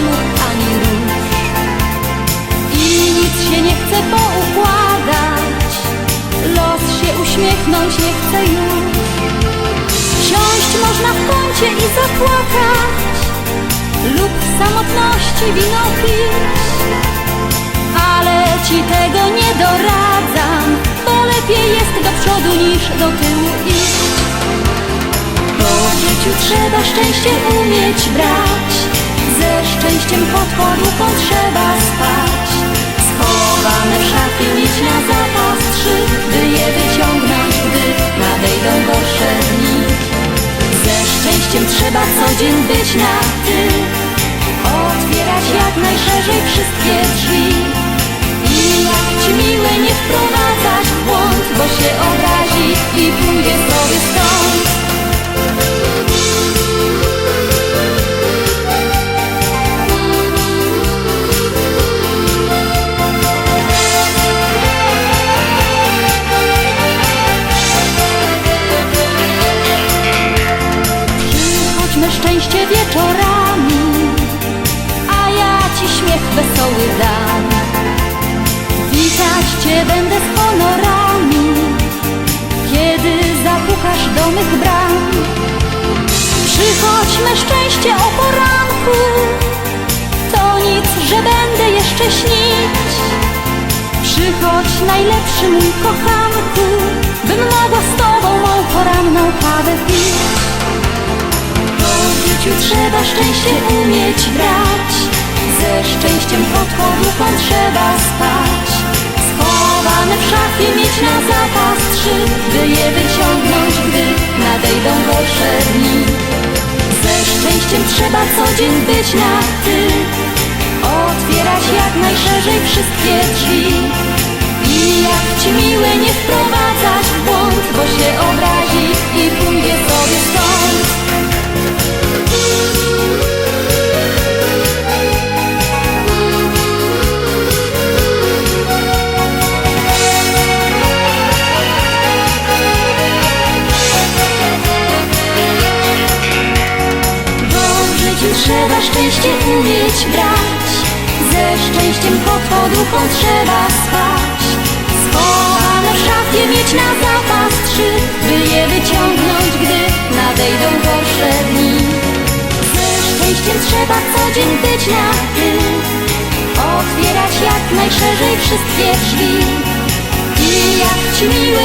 remów ani róż. I nic się nie chce poukładać. Los się uśmiechnąć nie chce już. Siąść można w kącie i zapłakać. Lub w samotności wino pić. Ale ci tego nie doradzam Bo lepiej jest do przodu niż do tyłu iść. Po życiu trzeba szczęście umieć brać ze szczęściem pod trzeba spać. Schowane w szafie mieć na zapas trzy, by je wyciągnąć, gdy nadejdą gorsze dni. Ze szczęściem trzeba co dzień być na ty, otwierać jak najszerzej wszystkie drzwi. Szczęście wieczorami, a ja ci śmiech wesoły dam. Witać cię będę z honorami, kiedy zapukasz do mych bram. Przychodźmy szczęście o poranku, to nic, że będę jeszcze śnić. Przychodź najlepszy mój kochanku, bym mogła z tobą mą poranną kawę pić. Życiu trzeba szczęście umieć brać. Ze szczęściem pod poduką trzeba spać. Schowane w szafie mieć na zapas trzy By je wyciągnąć, gdy nadejdą gorsze dni. Ze szczęściem trzeba co dzień być na ty. Otwierać jak najszerzej wszystkie drzwi. I jak ci miłe nie wprowadzać w błąd Bo się obrazi trzeba szczęście umieć brać. Ze szczęściem pod poduchą trzeba spać. Schowane w szafie mieć na zapas trzy By je wyciągnąć, gdy nadejdą gorsze dni. Ze szczęściem trzeba co dzień być na ty Otwierać jak najszerzej wszystkie drzwi. I jak ci miłe